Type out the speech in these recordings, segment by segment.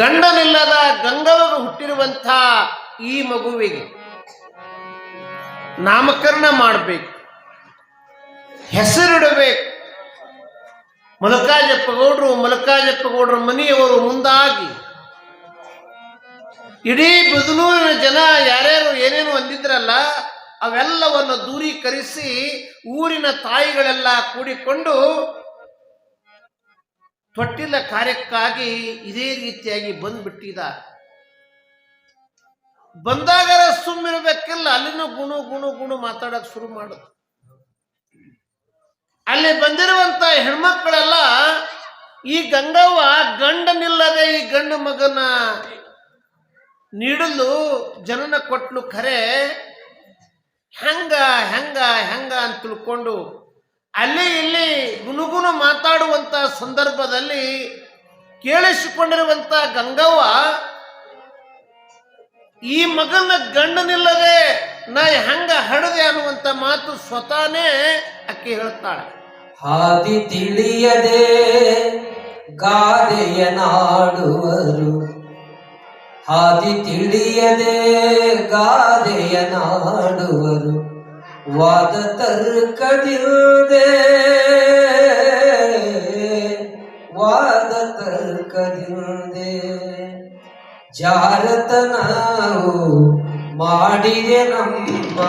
ಗಂಡನಿಲ್ಲದ ಗಂಗವರು ಹುಟ್ಟಿರುವಂಥ ಈ ಮಗುವಿಗೆ ನಾಮಕರಣ ಮಾಡಬೇಕು. ಹೆಸರಿಡಬೇಕು. ಮಲಕಾಜಪ್ಪಗೌಡರು ಮಲಕಾಜಪ್ಪಗೌಡರ ಮನೆಯವರು ಮುಂದಾಗಿ ಇಡೀ ಬದನೂರಿನ ಜನ ಯಾರ್ಯಾರು ಏನೇನು ಅಂದಿದ್ರಲ್ಲ, ಅವೆಲ್ಲವನ್ನು ದೂರೀಕರಿಸಿ ಊರಿನ ತಾಯಿಗಳೆಲ್ಲ ಕೂಡಿಕೊಂಡು ತೊಟ್ಟಿಲ ಕಾರ್ಯಕ್ಕಾಗಿ ಇದೇ ರೀತಿಯಾಗಿ ಬಂದ್ಬಿಟ್ಟಿದ. ಬಂದಾಗ ಸುಮ್ಮಿರ್ಬೇಕಿಲ್ಲ, ಅಲ್ಲಿನ ಗುಣು ಗುಣು ಗುಣು ಮಾತಾಡಕ್ ಶುರು ಮಾಡುದು. ಅಲ್ಲಿ ಬಂದಿರುವಂತ ಹೆಣ್ಮಕ್ಳೆಲ್ಲ, ಈ ಗಂಗವ್ವ ಗಂಡನಿಲ್ಲದೆ ಈ ಗಂಡು ಮಗನ ನೀಡಲು ಜನನ ಕೊಟ್ಲು ಖರೆ ಹೆಂಗ ಹೆಂಗ ಹೆಂಗ ಅಂತ ತಿಳ್ಕೊಂಡು ಅಲ್ಲಿ ಇಲ್ಲಿ ಗುನುಗುನು ಮಾತಾಡುವಂತ ಸಂದರ್ಭದಲ್ಲಿ ಕೇಳಿಸಿಕೊಂಡಿರುವಂತ ಗಂಗವ್ವ, ಈ ಮಗನ ಗಂಡನಿಲ್ಲದೆ ನಾ ಹೆಂಗ ಹಡದೆ ಅನ್ನುವಂತ ಮಾತು ಸ್ವತಾನೇ ಅಕ್ಕಿ ಹೇಳ್ತಾಳೆ. ಹಾದಿ ತಿಳಿಯದೆ ಗಾದೆಯ ನಾಡುವರು. ಹಾದಿ ತಿಳಿಯದೆ ಗಾದೆಯ ನಾಡುವರು. ವಾದ ತರ್ಕದಿರುವುದೇ ವಾದ ತರ್ಕದಿರುವುದೇ ಜಾರತ ನಾವು ಮಾಡಿದೆ ನಮ್ಮ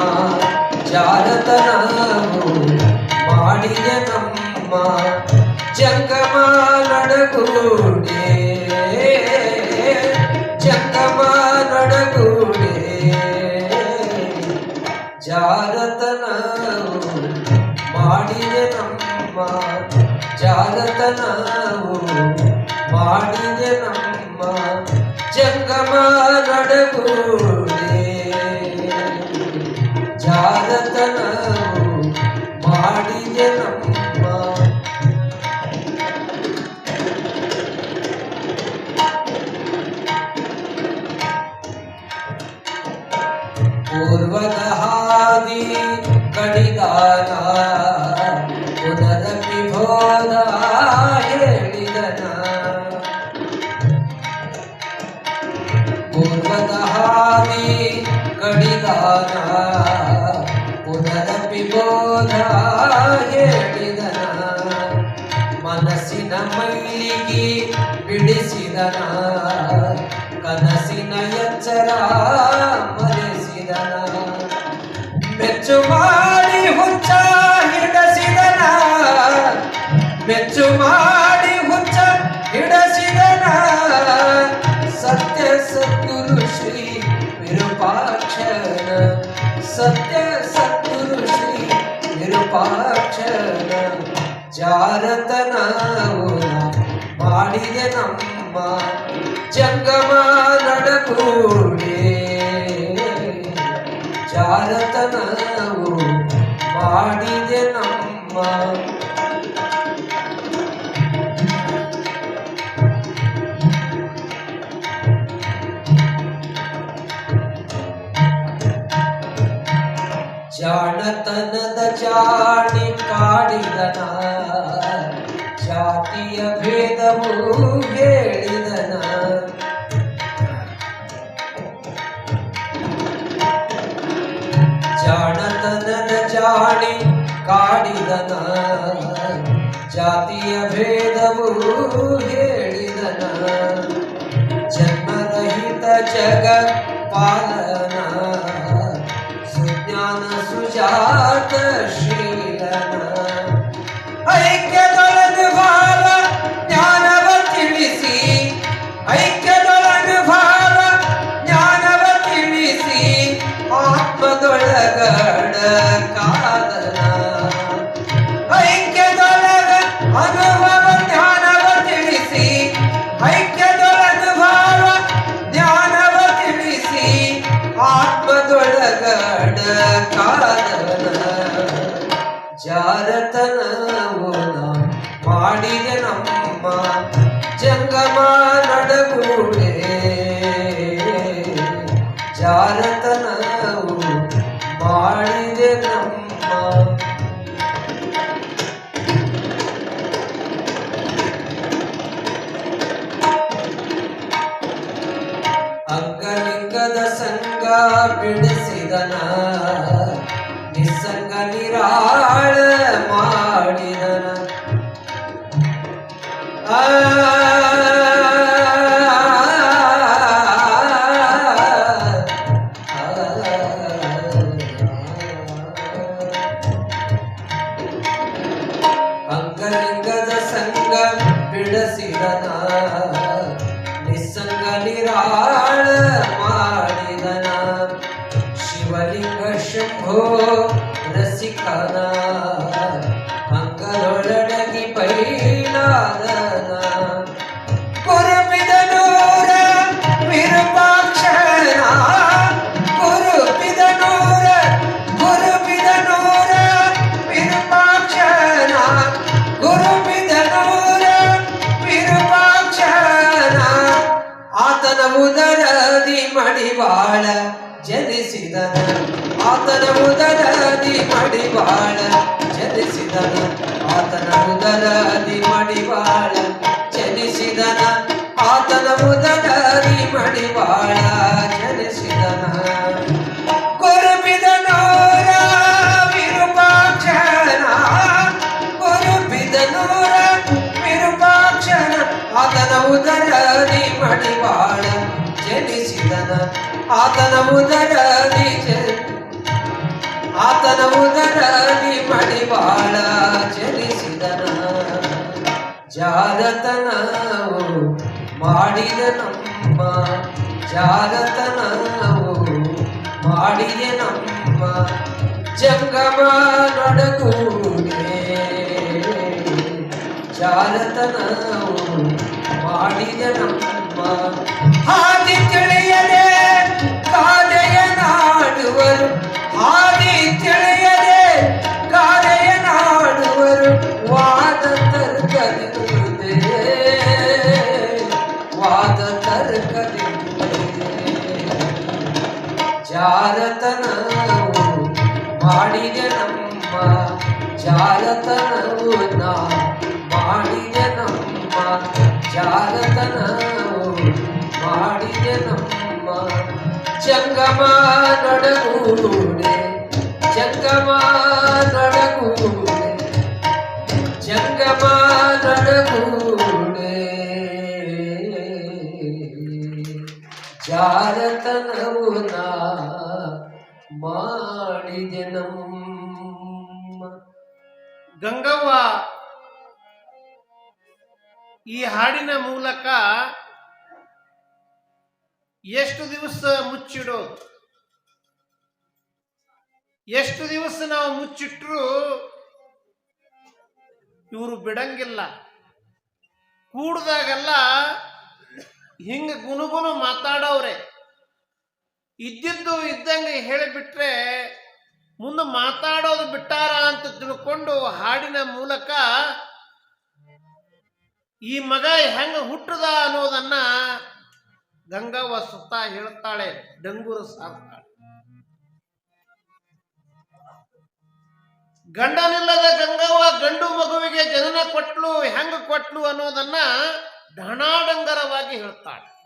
ಜಾರತ ನಾವು ಮಾಡಿದೆ ನಮ್ಮ. ಜಂಗಮ ನಡಗೂಡೆ ಜಾರತ ಮಾಡಿದ ನಮ್ಮ ಜಾರತನವು ಮಾಡಿದೆ ನಮ್ಮ ಜಂಗಮ ನಡಗೂಡೆ. ಜಾರತನವು ಮಾಡಿದೆ ನಮ್ಮ Oh, ಮೆಚ್ಚು ಮಾಡಿ ಹುಚ್ಚ ಹಿಡಸಿದನ. ಸತ್ಯ ಸದ್ಗುರು ಶ್ರೀ ವಿರೂಪಾಕ್ಷನ. ಸತ್ಯ ಸದ್ಗುರು ಶ್ರೀ ವಿರೂಪಾಕ್ಷನ. ಜಾರತನವು ಮಾಡಿದೆ ನಮ್ಮ ಜಂಗಮ ನಡಗೂಡೆ ಜಾರತನವು ಜಾಣಿ ಕಾಡಿದನ. ಜಾತಿಯ ಭೇದವು ಹೇಳಿದನ. ಜನ್ಮರಹಿತ ಜಗ ಪಾಲನ ಸುಜ್ಞಾನ ಸುಜಾತ ಶೀಲನ. ಐಕ್ಯದೊಳಗೆ ಭಾವ ಜ್ಞಾನವ ತಿಳಿಸಿ. ಐಕ್ಯದೊಳಗೆ ಭಾವ ಜ್ಞಾನವ ತಿಳಿಸಿ. ಆತ್ಮದೊಳಗಡ కథనవు బాణిజనమ్మ అగ్గలింగద సంగా బిడ ಮಡಿವಾಳ ಜನಿಸಿದನ. ಆತನ ಉದರದಿ ಮಡಿವಾಳ ಜನಿಸಿದನ. ಆತನ ಉದರದಿ ಮಡಿವಾಳ ಜನಿಸಿದನ. ಆತನ ಉದರದಿ ಮಡಿವಾಳ ಆತನ ಉದರದಿ ಆತನ ಉದರದಿ ಮಡಿವಾಳ ಚಲಿಸಿದನ. ಜಾರತನವು ಮಾಡಿದ ನಮ್ಮ ಜಾರತನವು ಮಾಡಿದ ನಮ್ಮ. ಜಂಗಮ ನೊಡಗೂಡೆ ಜಾರತನವು ಮಾಡಿದ ನಮ್ಮ. ಹಾದಿ ತಿಳಿಯದೆ ಜಾರತನವು ಮಾಡಿದ ನಮ್ಮ ಜಾರತನವು ನಾ ಮಾಡಿದ ನಮ್ಮ ಜಾರತನವು ಜಂಗಮ ನಡಗೂಡೆ ಜಂಗಮ ನಡಗೂಡೆ ಜಂಗಮ ನಡಗೂಡೆ ಜಾರತನವು ನಾ ಮಾಡಿದೆ ನಮ್ಮ. ಗಂಗವ್ವ ಈ ಹಾಡಿನ ಮೂಲಕ ಎಷ್ಟು ದಿವಸ ಮುಚ್ಚಿಡೋ ಎಷ್ಟು ದಿವಸ ನಾವು ಮುಚ್ಚಿಟ್ರು ಇವರು ಬಿಡಂಗಿಲ್ಲ. ಕೂಡ್ದಾಗೆಲ್ಲ ಹಿಂಗ ಗುನುಗುನು ಮಾತಾಡೋರೆ ಇದ್ದಿದ್ದು ಇದ್ದಂಗೆ ಹೇಳಿಬಿಟ್ರೆ ಮುಂದೆ ಮಾತಾಡೋದು ಬಿಟ್ಟಾರ ಅಂತ ತಿಳ್ಕೊಂಡು ಹಾಡಿನ ಮೂಲಕ ಈ ಮಗ ಹೆಂಗ ಹುಟ್ಟದ ಅನ್ನೋದನ್ನ ಗಂಗವ್ವ ಸುತ್ತ ಹೇಳ್ತಾಳೆ, ಡಂಗೂರು ಸಾರ್ತಾಳೆ. ಗಂಡನಿಲ್ಲದ ಗಂಗವ್ವ ಗಂಡು ಮಗುವಿಗೆ ಜನನ ಕೊಟ್ಲು, ಹೆಂಗ ಕೊಟ್ಲು ಅನ್ನೋದನ್ನ ಢಣಾಡಂಗರವಾಗಿ ಹೇಳ್ತಾಳೆ.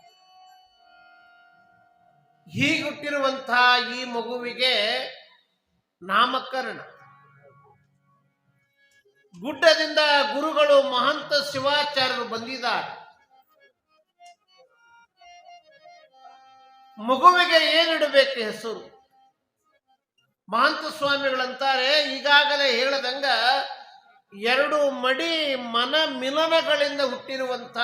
ಹೀಗೆ ಹುಟ್ಟಿರುವಂಥ ಈ ಮಗುವಿಗೆ ನಾಮಕರಣ. ಗುಡ್ಡದಿಂದ ಗುರುಗಳು ಮಹಂತ ಶಿವಾಚಾರ್ಯರು ಬಂದಿದ್ದಾರೆ. ಮಗುವಿಗೆ ಏನಿಡಬೇಕು ಹೆಸರು? ಮಹಂತ ಸ್ವಾಮಿಗಳಂತಾರೆ ಈಗಾಗಲೇ ಹೇಳದಂಗ ಎರಡು ಮಡಿ ಮನ ಮಿಲನಗಳಿಂದ ಹುಟ್ಟಿರುವಂತ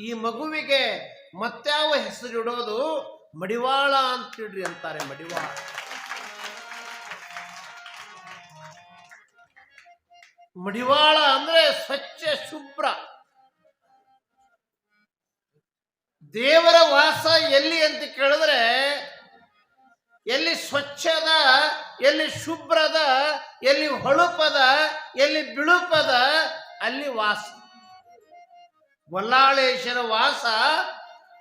ಈ ಮಗುವಿಗೆ ಮತ್ಯಾವ ಹೆಸರಿಡೋದು? ಮಡಿವಾಳ ಅಂತಿಡ್ರಿ ಅಂತಾರೆ ಮಡಿವಾಳ. ಮಡಿವಾಳ ಅಂದ್ರೆ ಸ್ವಚ್ಛ, ಶುಭ್ರ. ದೇವರ ವಾಸ ಎಲ್ಲಿ ಅಂತ ಕೇಳಿದ್ರೆ, ಎಲ್ಲಿ ಸ್ವಚ್ಛದ, ಎಲ್ಲಿ ಶುಭ್ರದ, ಎಲ್ಲಿ ಹೊಳುಪದ, ಎಲ್ಲಿ ಬಿಳುಪದ, ಅಲ್ಲಿ ವಾಸ. ಗೊಲ್ಲಾಳೇಶ್ವರ ವಾಸ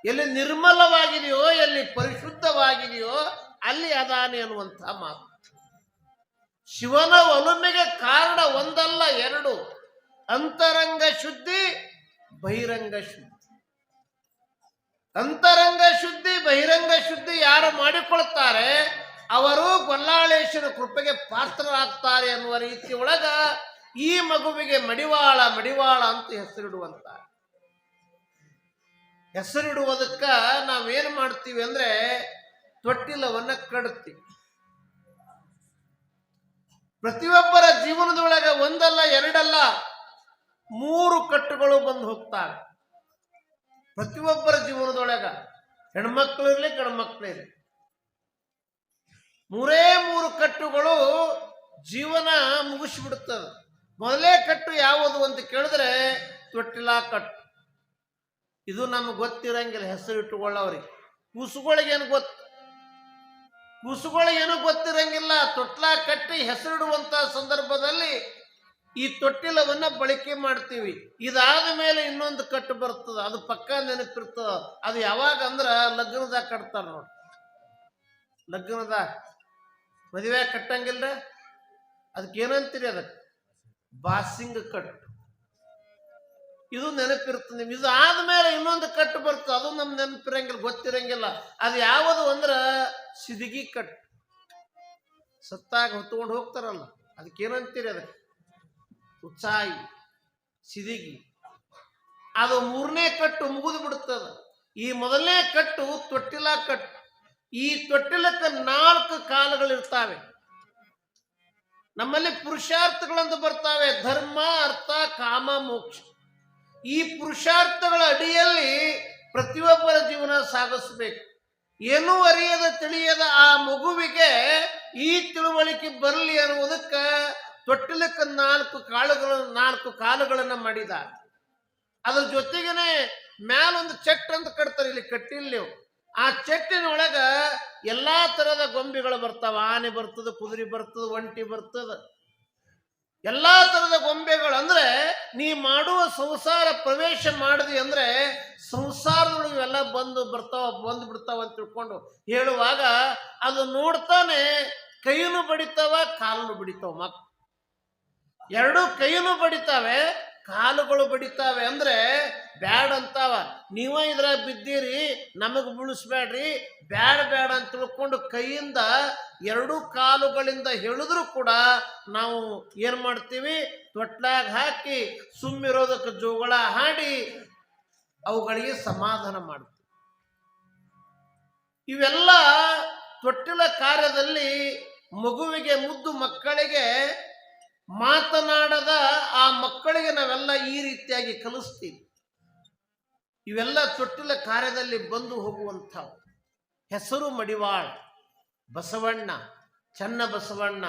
ಎಲ್ಲಿ ನಿರ್ಮಲವಾಗಿದೆಯೋ, ಎಲ್ಲಿ ಪರಿಶುದ್ಧವಾಗಿದೆಯೋ, ಅಲ್ಲಿ ಅದಾನೆ ಅನ್ನುವಂಥ ಮಾತು. ಶಿವನ ಒಲುಮೆಗೆ ಕಾರಣ ಒಂದಲ್ಲ ಎರಡು, ಅಂತರಂಗ ಶುದ್ಧಿ, ಬಹಿರಂಗ ಶುದ್ಧಿ. ಅಂತರಂಗ ಶುದ್ಧಿ, ಬಹಿರಂಗ ಶುದ್ಧಿ ಯಾರು ಮಾಡಿಕೊಳ್ತಾರೆ, ಅವರು ಗೊಲ್ಲಾಳೇಶ್ವರ ಕೃಪೆಗೆ ಪಾತ್ರರಾಗ್ತಾರೆ ಅನ್ನುವ ರೀತಿ ಒಳಗ ಈ ಮಗುವಿಗೆ ಮಡಿವಾಳ ಮಡಿವಾಳ ಅಂತ ಹೆಸರಿಡುವಂತ. ಹೆಸರಿಡುವುದಕ್ಕ ನಾವೇನ್ ಮಾಡ್ತೀವಿ ಅಂದ್ರೆ ತೊಟ್ಟಿಲವನ್ನ ಕಡುತ್ತೀವಿ ಪ್ರತಿಯೊಬ್ಬರ ಜೀವನದೊಳಗ ಒಂದಲ್ಲ ಎರಡಲ್ಲ ಮೂರು ಕಟ್ಟುಗಳು ಬಂದು ಹೋಗ್ತಾರೆ ಪ್ರತಿಯೊಬ್ಬರ ಜೀವನದೊಳಗ ಹೆಣ್ಮಕ್ಳು ಇರಲಿ ಗಂಡ್ಮಕ್ಳು ಇರಲಿ. ಮೂರೇ ಮೂರು ಕಟ್ಟುಗಳು ಜೀವನ ಮುಗಿಸ್ಬಿಡುತ್ತದೆ ಮೊದಲೇ ಕಟ್ಟು ಯಾವುದು ಅಂತ ಕೇಳಿದ್ರೆ ತೊಟ್ಟಿಲ ಕಟ್ಟು. ಇದು ನಮ್ಗೆ ಗೊತ್ತಿರಂಗಿಲ್ಲ ಹೆಸರು ಇಟ್ಟುಕೊಳ್ಳೋರಿಗೆ. ಕೂಸುಗಳಿಗೇನು ಗೊತ್ತು? ಕೂಸುಗಳಿಗೇನು ಗೊತ್ತಿರಂಗಿಲ್ಲ. ತೊಟ್ಲ ಕಟ್ಟಿ ಹೆಸರಿಡುವಂತ ಸಂದರ್ಭದಲ್ಲಿ ಈ ತೊಟ್ಟಿಲವನ್ನ ಬಳಕೆ ಮಾಡ್ತೀವಿ. ಇದಾದ ಮೇಲೆ ಇನ್ನೊಂದು ಕಟ್ಟು ಬರ್ತದ. ಅದು ಪಕ್ಕ ನೆನಪಿರ್ತದ. ಅದು ಯಾವಾಗ ಅಂದ್ರ ಲಗ್ನದಾಗ ಕಟ್ತಾರ ನೋಡಿ. ಲಗ್ನದ ಮದುವೆ ಕಟ್ಟಂಗಿಲ್ಲ ಅದಕ್ಕೆ ಏನಂತೀರಿ ಅದಕ್ಕೆ ಬಾಸಿಂಗ್ ಕಟ್ಟು. ಇದು ನೆನಪಿರ್ತದೆ ನಿಮ್ಗೆ. ಇದು ಆದ್ಮೇಲೆ ಇನ್ನೊಂದು ಕಟ್ಟು ಬರ್ತದೆ. ಅದು ನಮ್ ನೆನಪಿರಂಗಿಲ್ಲ, ಗೊತ್ತಿರಂಗಿಲ್ಲ. ಅದು ಯಾವುದು ಅಂದ್ರ ಸಿದಿಗಿ ಕಟ್ಟು. ಸತ್ತಾಗ ಹೊತ್ಕೊಂಡು ಹೋಗ್ತಾರಲ್ಲ. ಅದಕ್ಕೆ ಏನಂತೀರಿ ಅದಕ್ಕೆ ಉತ್ಸಾಹಿ ಸಿದಿಗಿ. ಅದು ಮೂರನೇ ಕಟ್ಟು ಮುಗಿದು ಬಿಡುತ್ತದೆ ಈ ಮೊದಲನೇ ಕಟ್ಟು ತೊಟ್ಟಿಲ ಕಟ್ಟು. ಈ ತೊಟ್ಟಿಲಕ್ಕೆ ನಾಲ್ಕು ಕಾಲಗಳಿರ್ತಾವೆ. ನಮ್ಮಲ್ಲಿ ಪುರುಷಾರ್ಥಗಳಂತ ಬರ್ತಾವೆ. ಧರ್ಮ, ಅರ್ಥ, ಕಾಮ, ಮೋಕ್ಷ. ಈ ಪುರುಷಾರ್ಥಗಳ ಅಡಿಯಲ್ಲಿ ಪ್ರತಿಯೊಬ್ಬರ ಜೀವನ ಸಾಗಿಸಬೇಕು. ಏನೂ ಅರಿಯದ ತಿಳಿಯದ ಆ ಮಗುವಿಗೆ ಈ ತಿಳುವಳಿಕೆ ಬರಲಿ ಅನ್ನುವುದಕ್ಕೆ ತೊಟ್ಟಿಲಕ್ಕೆ ನಾಲ್ಕು ಕಾಳುಗಳು ನಾಲ್ಕು ಕಾಲುಗಳನ್ನು ಮಾಡಿದ. ಅದ್ರ ಜೊತೆಗೇನೆ ಮ್ಯಾಲೊಂದು ಚೆಟ್ ಅಂತ ಕಟ್ತಾರೆ ಇಲ್ಲಿ ಕಟ್ಟಿಲ್ಲ ಆ ಚೆಟ್ಟಿನೊಳಗ ಎಲ್ಲಾ ತರದ ಗೊಂಬೆಗಳು ಬರ್ತಾವ. ಆನೆ ಬರ್ತದ, ಕುದುರೆ ಬರ್ತದ, ಒಂಟಿ ಬರ್ತದ. ಎಲ್ಲಾ ತರದ ಗೊಂಬೆಗಳು ಅಂದ್ರೆ ನೀ ಮಾಡುವ ಸಂಸಾರ ಪ್ರವೇಶ ಮಾಡಿದ್ವಿ ಅಂದ್ರೆ ಸಂಸಾರದೊಳಗೆ ಇವೆಲ್ಲ ಬಂದು ಬರ್ತಾವ, ಬಂದು ಬಿಡ್ತಾವ ಅಂತ ತಿಳ್ಕೊಂಡು ಹೇಳುವಾಗ ಅದು ನೋಡ್ತಾನೆ ಕೈನು ಬಡಿತಾವ ಕಾಲನ್ನು ಬಡಿತಾವ ಮಕ್ ಎರಡು ಕೈಯನ್ನು ಬಡಿತಾವೆ, ಕಾಲುಗಳು ಬಡಿತಾವೆ ಅಂದ್ರೆ ಬ್ಯಾಡ್ ಅಂತಾವ. ನೀವ ಇದ್ರ ಬಿದ್ದೀರಿ, ನಮಗ್ ಬೀಳಿಸ್ಬೇಡ್ರಿ ಬ್ಯಾಡ ಬ್ಯಾಡ ಅಂತ ತಿಳ್ಕೊಂಡು ಕೈಯಿಂದ ಎರಡು ಕಾಲುಗಳಿಂದ ಹೇಳಿದ್ರು ಕೂಡ ನಾವು ಏನ್ ಮಾಡ್ತೀವಿ? ತೊಟ್ಲಾಗ ಹಾಕಿ ಸುಮ್ಮಿರೋದಕ್ಕೆ ಜೋಗಳ ಹಾಡಿ ಅವುಗಳಿಗೆ ಸಮಾಧಾನ ಮಾಡ್ತೀವಿ. ಇವೆಲ್ಲ ತೊಟ್ಟಿಲ ಕಾರ್ಯದಲ್ಲಿ ಮಗುವಿಗೆ ಮುದ್ದು ಮಕ್ಕಳಿಗೆ ಮಾತನಾಡದ ಆ ಮಕ್ಕಳಿಗೆ ನಾವೆಲ್ಲ ಈ ರೀತಿಯಾಗಿ ಕಲಿಸ್ತೀವಿ. ಇವೆಲ್ಲ ತೊಟ್ಟಿಲ ಕಾರ್ಯದಲ್ಲಿ ಬಂದು ಹೋಗುವಂಥವು. ಹೆಸರು ಮಡಿವಾಳ, ಬಸವಣ್ಣ, ಚನ್ನ ಬಸವಣ್ಣ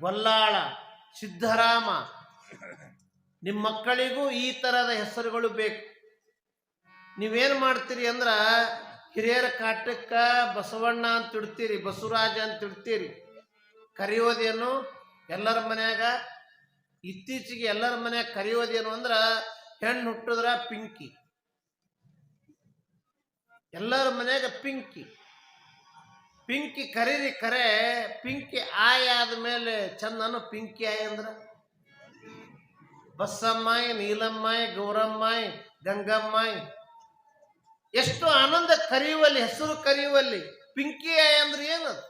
ಗೊಲ್ಲಾಳ ಸಿದ್ದರಾಮ ನಿಮ್ಮ ಮಕ್ಕಳಿಗೂ ಈ ಥರದ ಹೆಸರುಗಳು ಬೇಕು. ನೀವೇನು ಮಾಡ್ತೀರಿ ಅಂದ್ರೆ ಹಿರಿಯರ ಕಾಟಕ್ಕ ಬಸವಣ್ಣ ಅಂತ ಇಡ್ತೀರಿ, ಬಸವರಾಜ ಅಂತ ಇಡ್ತೀರಿ. ಕರೆಯೋದೇನು ಎಲ್ಲರ ಮನ್ಯಾಗ ಇತ್ತೀಚೆಗೆ ಎಲ್ಲರ ಮನ್ಯಾಗ ಕರೆಯೋದೇನು ಅಂದ್ರ ಹೆಣ್ಣು ಹುಟ್ಟಿದ್ರ ಪಿಂಕಿ. ಎಲ್ಲರ ಮನ್ಯಾಗ ಪಿಂಕಿ. ಪಿಂಕಿ ಕರೀರಿ ಕರೆ, ಪಿಂಕಿ ಆಯ ಆದ ಮೇಲೆ ಚಂದನು ಪಿಂಕಿ ಆಯ ಅಂದ್ರ. ಬಸ್ಸಮ್ಮಾಯಿ ನೀಲಮ್ಮಾಯಿ ಗೌರಮ್ಮಾಯಿ ಗಂಗಮ್ಮಾಯಿ ಎಷ್ಟು ಆನಂದ ಕರೆಯುವಲ್ಲಿ, ಹೆಸರು ಕರೆಯುವಲ್ಲಿ ಪಿಂಕಿ ಆಯ ಅಂದ್ರೆ ಏನದು?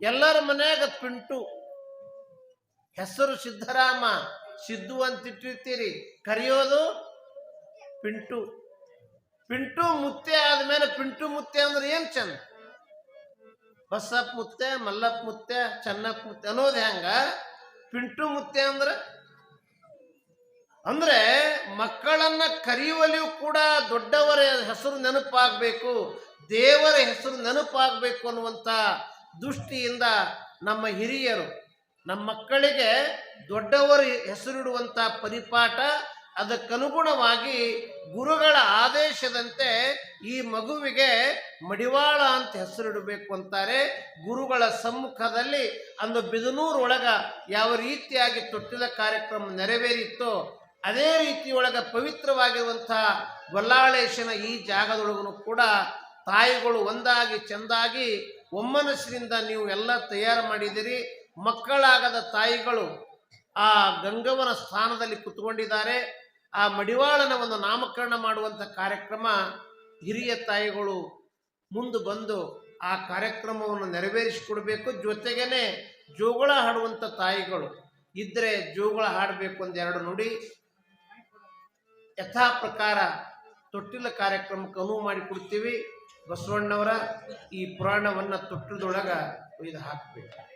ಎಲ್ಲರ ಮನ್ಯಾಗ ಪಿಂಟು. ಹೆಸರು ಸಿದ್ಧರಾಮ. ಸಿದ್ದು ಅಂತ ಇಟ್ಟಿರ್ತೀರಿ ಕರೆಯೋದು ಪಿಂಟು. ಪಿಂಟು ಮುತ್ತೆ ಆದ್ಮೇಲೆ ಪಿಂಟು ಮುತ್ತೆ ಅಂದ್ರೆ ಏನ್ ಚಂದ? ಬಸಪ್ಪ ಮುತ್ತೆ ಮಲ್ಲಪ್ಪ ಮುತ್ತೆ ಚನ್ನಪ್ಪ ಮುತ್ತೆ ಅನ್ನೋದು ಹೆಂಗ? ಪಿಂಟು ಮುತ್ತೆ ಅಂದ್ರೆ? ಅಂದ್ರೆ ಮಕ್ಕಳನ್ನ ಕರೆಯುವಲ್ಲಿಯೂ ಕೂಡ ದೊಡ್ಡವರ ಹೆಸರು ನೆನಪಾಗಬೇಕು, ದೇವರ ಹೆಸರು ನೆನಪಾಗಬೇಕು ಅನ್ನುವಂಥ ದೃಷ್ಟಿಯಿಂದ ನಮ್ಮ ಹಿರಿಯರು ನಮ್ಮ ಮಕ್ಕಳಿಗೆ ದೊಡ್ಡವರು ಹೆಸರಿಡುವಂಥ ಪರಿಪಾಠ ಅದಕ್ಕನುಗುಣವಾಗಿ ಗುರುಗಳ ಆದೇಶದಂತೆ ಈ ಮಗುವಿಗೆ ಮಡಿವಾಳ ಅಂತ ಹೆಸರಿಡಬೇಕು ಅಂತಾರೆ. ಗುರುಗಳ ಸಮ್ಮುಖದಲ್ಲಿ ಅಂದು ಬಿದನೂರು ಒಳಗ ಯಾವ ರೀತಿಯಾಗಿ ತೊಟ್ಟಿದ ಕಾರ್ಯಕ್ರಮ ನೆರವೇರಿತ್ತೋ, ಅದೇ ರೀತಿಯೊಳಗ ಪವಿತ್ರವಾಗಿರುವಂಥ ಗೊಲ್ಲಾಳೇಶನ ಈ ಜಾಗದೊಳಗೂ ಕೂಡ ತಾಯಿಗಳು ಒಂದಾಗಿ ಚೆಂದಾಗಿ ಒಮ್ಮನಸ್ಸಿನಿಂದ ನೀವು ಎಲ್ಲ ತಯಾರು ಮಾಡಿದಿರಿ ಮಕ್ಕಳಾಗದ ತಾಯಿಗಳು ಆ ಗಂಗವನ ಸ್ಥಾನದಲ್ಲಿ ಕುತ್ಕೊಂಡಿದ್ದಾರೆ. ಆ ಮಡಿವಾಳನ ಒಂದು ನಾಮಕರಣ ಮಾಡುವಂಥ ಕಾರ್ಯಕ್ರಮ ಹಿರಿಯ ತಾಯಿಗಳು ಮುಂದೆ ಬಂದು ಆ ಕಾರ್ಯಕ್ರಮವನ್ನು ನೆರವೇರಿಸಿಕೊಡ್ಬೇಕು. ಜೊತೆಗೇನೆ ಜೋಗಳ ಹಾಡುವಂಥ ತಾಯಿಗಳು ಇದ್ರೆ ಜೋಗಳ ಹಾಡಬೇಕು ಒಂದೆರಡು ನುಡಿ. ಯಥಾ ಪ್ರಕಾರ ತೊಟ್ಟಿಲ ಕಾರ್ಯಕ್ರಮಕ್ಕೆ ಅನುವು ಮಾಡಿಕೊಡ್ತೀವಿ ಬಸವಣ್ಣವರ ಈ ಪುರಾಣವನ್ನ ತೊಟ್ಟಿಲದೊಳಗೆ ಒಯ್ದು ಹಾಕಬೇಕು.